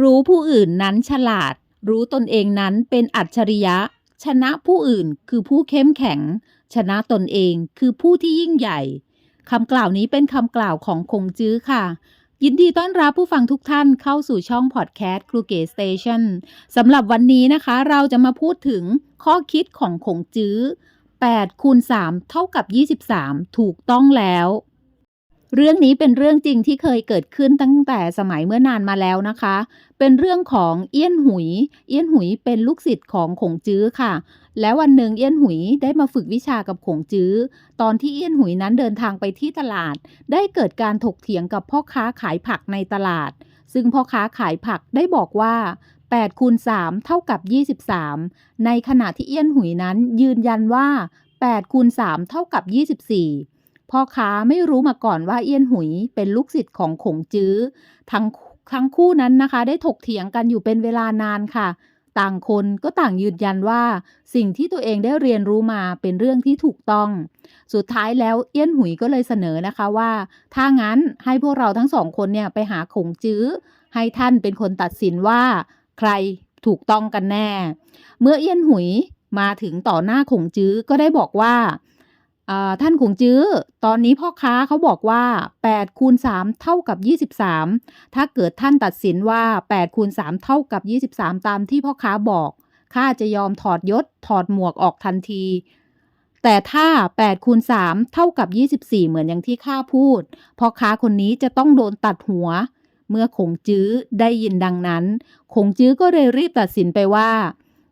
รู้ผู้อื่นนั้นฉลาด รู้ตนเองนั้นเป็นอัจฉริยะ ชนะผู้อื่นคือผู้เข้มแข็ง ชนะตนเองคือผู้ที่ยิ่งใหญ่คำกล่าวนี้เป็นคำกล่าวของคงจื้อค่ะ ยินดีต้อนรับผู้ฟังทุกท่านเข้าสู่ช่องพอดแคสต์ครูเกสเตชันสำหรับวันนี้นะคะ เราจะมาพูดถึงข้อคิดของคงจื้อ8คูณ3เท่ากับ 23 ถูกต้องแล้ว เรื่องนี้เป็นเรื่องจริงที่เคยเกิดขึ้นตั้งแต่สมัยเมื่อนานมาแล้วนะคะ เป็นเรื่องของเอี้ยนหุย เอี้ยนหุยเป็นลูกศิษย์ของขงจื้อค่ะ แล้ววันหนึ่งเอี้ยนหุยได้มาฝึกวิชากับขงจื้อ ตอนที่เอี้ยนหุยนั้นเดินทางไปที่ตลาด ได้เกิดการถกเถียงกับพ่อค้าขายผักในตลาด ซึ่งพ่อค้าขายผักได้บอกว่า8คูณ3เท่ากับ 23 ในขณะที่เอี้ยนหุยนั้นยืนยันว่า8คูณ3เท่ากับ 24 พ่อค้าไม่รู้มาก่อนว่าเอี้ยนหุยเป็นลูกศิษย์ของขงจื้อ ทั้งทั้งคู่นั้นนะคะ ได้ถกเถียงกันอยู่เป็นเวลานานค่ะ ต่างคนก็ต่างยืนยันว่า สิ่งที่ตัวเองได้เรียนรู้มาเป็นเรื่องที่ถูกต้อง สุดท้ายแล้วเอี้ยนหุยก็เลยเสนอนะคะว่า ถ้างั้นให้พวกเราทั้งสองคนเนี่ยไปหาขงจื้อ ให้ท่านเป็นคนตัดสินว่า ใครถูกต้องกันแน่ เมื่อเอี้ยนหุยมาถึงต่อหน้าขงจื้อก็ได้บอกว่าอ่า ท่านขงจื้อ ตอนนี้พ่อค้าเขาบอกว่า8คูณ3เท่ากับ 23 ถ้าเกิดท่านตัดสินว่า8คูณ3เท่ากับ 23 ตามที่พ่อค้าบอกข้าจะยอมถอดยศถอดหมวกออกทันที แต่ถ้า8คูณ3เท่ากับ 24 เหมือนอย่างที่ข้าพูดพ่อค้าคนนี้จะต้องโดนตัดหัว เมื่อขงจื้อได้ยินดังนั้นขงจื้อก็เลยรีบตัดสินไปว่า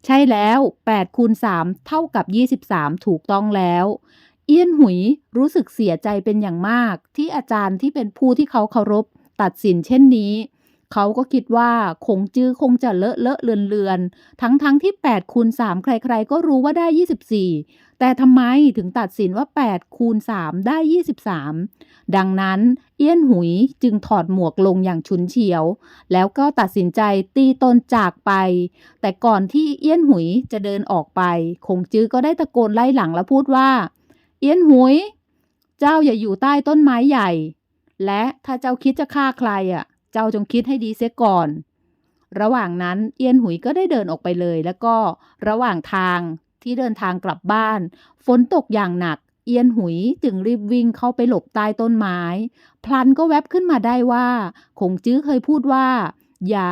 ใช่แล้ว8คูณ3เท่ากับ 23 ถูกต้องแล้ว เอี้ยนหุยรู้สึกเสียใจเป็นอย่างมาก ที่อาจารย์ที่เป็นผู้ที่เขาเคารพ ตัดสินเช่นนี้ เขาก็คิดว่าคงจื้อคงจะเลอะเลอะเลือนเลือนทั้งทั้งที่8คูณ3ใครๆ ก็รู้ว่าได้ 24 แต่ทำไมถึงตัดสินว่า8คูณ3ได้ 23 ดังนั้นเอี้ยนหุยจึงถอดหมวกลงอย่างฉุนเฉียว แล้วก็ตัดสินใจตีตนจากไป แต่ก่อนที่เอี้ยนหุยจะเดินออกไป คงจื้อก็ได้ตะโกนไล่หลังแล้วพูดว่า เอี้ยนหุย เจ้าอย่าอยู่ใต้ต้นไม้ใหญ่ และถ้าเจ้าคิดจะฆ่าใครอะ เจ้าจงคิดให้ดีเสียก่อน ระหว่างนั้นเอียนหุยก็ได้เดินออกไปเลย แล้วก็ระหว่างทางที่เดินทางกลับบ้าน ฝนตกอย่างหนัก เอียนหุยจึงรีบวิ่งเข้าไปหลบใต้ต้นไม้ พลันก็แวบขึ้นมาได้ว่าคงจื้อเคยพูดว่า อย่า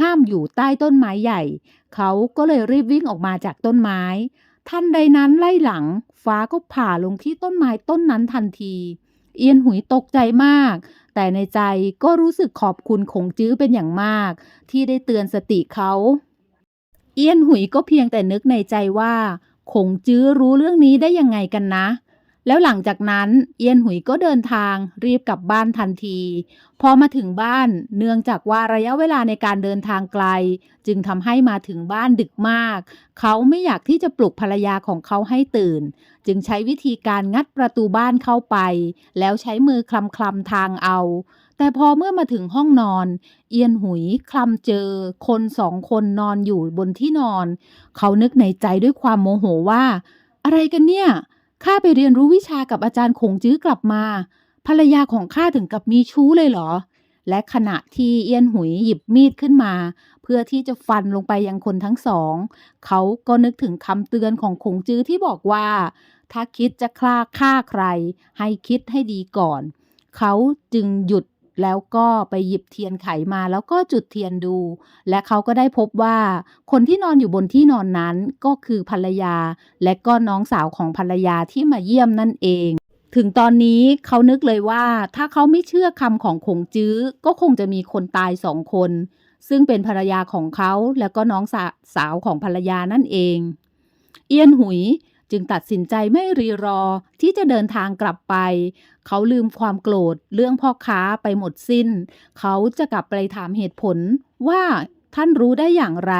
ห้ามอยู่ใต้ต้นไม้ใหญ่ เขาก็เลยรีบวิ่งออกมาจากต้นไม้ ทันใดนั้นไล่หลัง ฟ้าก็ผ่าลงที่ต้นไม้ต้นนั้นทันที เอียนหุยตกใจมาก แต่ในใจก็รู้สึกขอบคุณคงจื้อเป็นอย่างมาก ที่ได้เตือนสติเขา เอียนหุยก็เพียงแต่นึกในใจว่าคงจื้อรู้เรื่องนี้ได้ยังไงกันนะ แล้วหลังจากนั้นเอียนหุยก็เดินทางรีบกลับบ้านทันที พอมาถึงบ้านเนื่องจากว่าระยะเวลาในการเดินทางไกล จึงทำให้มาถึงบ้านดึกมาก เขาไม่อยากที่จะปลุกภรรยาของเขาให้ตื่น จึงใช้วิธีการงัดประตูบ้านเข้าไป แล้วใช้มือคลำคลำทางเอา แต่พอเมื่อมาถึงห้องนอน เอียนหุยคลำเจอ คนสองคนนอนอยู่บนที่นอน เขานึกในใจด้วยความโมโหว่า อะไรกันเนี่ย ข้าไปเรียนรู้วิชากับอาจารย์คงจื้อกลับมา ภรรยาของข้าถึงกับมีชู้เลยเหรอ และขณะที่เอี้ยนหุยหยิบมีดขึ้นมา เพื่อที่จะฟันลงไปยังคนทั้งสอง เขาก็นึกถึงคำเตือนของคงจื้อที่บอกว่า ถ้าคิดจะฆ่าฆ่าใคร ให้คิดให้ดีก่อน เขาจึงหยุด แล้วก็ไปหยิบเทียนไขมาแล้วก็จุดเทียนดู และเขาก็ได้พบว่า คนที่นอนอยู่บนที่นอนนั้นก็คือภรรยา และก็น้องสาวของภรรยาที่มาเยี่ยมนั่นเองถึงตอนนี้เขานึกเลยว่าถ้าเขาไม่เชื่อคำของคงจื้อ ก็คงจะมีคนตายสองคน ซึ่งเป็นภรรยาของเขาแล้วก็น้องสาสาวของภรรยานั่นเอง เอียนหุย จึงตัดสินใจไม่รีรอที่จะเดินทางกลับไป เขาลืมความโกรธเรื่องพ่อค้าไปหมดสิ้น เขาจะกลับไปถามเหตุผลว่าท่านรู้ได้อย่างไร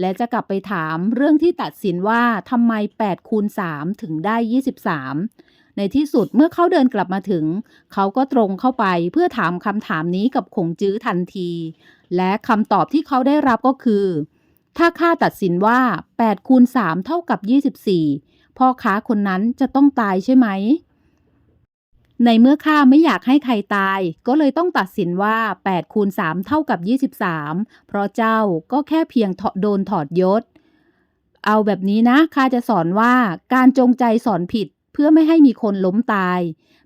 และจะกลับไปถามเรื่องที่ตัดสินว่าทำไม8คูณ3ถึงได้ 23 ในที่สุดเมื่อเขาเดินกลับมาถึง เขาก็ตรงเข้าไปเพื่อถามคำถามนี้กับคงจื้อทันที และคำตอบที่เขาได้รับก็คือ ถ้าข้าตัดสินว่า8คูณ3เท่ากับ 24 พ่อค้าคนนั้นจะต้องตายใช่ไหม ในเมื่อข้าไม่อยากให้ใครตาย ก็เลยต้องตัดสินว่า8คูณ3เท่ากับ 23 เพราะเจ้าก็แค่เพียงถอดโดนถอดยศ เอาแบบนี้นะข้าจะสอนว่าการจงใจสอนผิดเพื่อไม่ให้มีคนล้มตาย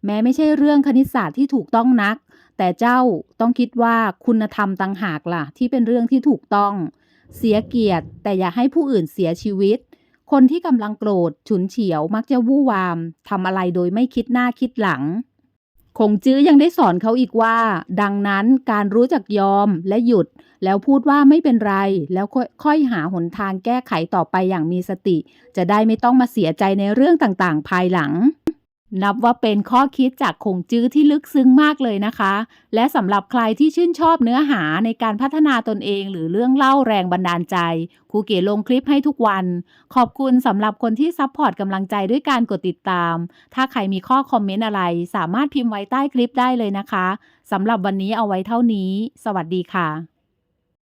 แม้ไม่ใช่เรื่องคณิตศาสตร์ที่ถูกต้องนัก แต่เจ้าต้องคิดว่าคุณธรรมต่างหากล่ะ ที่เป็นเรื่องที่ถูกต้อง เสียเกียรติแต่อย่าให้ผู้อื่นเสียชีวิต คนที่กำลังโกรธฉุนเฉียวมักจะวู่วามทำอะไรโดยไม่คิดหน้าคิดหลังคงจื้อยังได้สอนเขาอีกว่า ดังนั้นการรู้จักยอมและหยุด แล้วพูดว่าไม่เป็นไร แล้วค่อยค่อยหาหนทางแก้ไขต่อไปอย่างมีสติ จะได้ไม่ต้องมาเสียใจในเรื่องต่างๆ ภายหลัง นับว่าเป็นข้อคิดจากคงจื้อที่ลึกซึ้งมากเลยนะคะ และสำหรับใครที่ชื่นชอบเนื้อหาในการพัฒนาตนเองหรือเรื่องเล่าแรงบันดาลใจครูเก๋ลงคลิปให้ทุกวัน ขอบคุณสำหรับคนที่ซัพพอร์ตกำลังใจด้วยการกดติดตาม ถ้าใครมีข้อคอมเมนต์อะไร สามารถพิมพ์ไว้ใต้คลิปได้เลยนะคะสำหรับวันนี้เอาไว้เท่านี้ สวัสดีค่ะ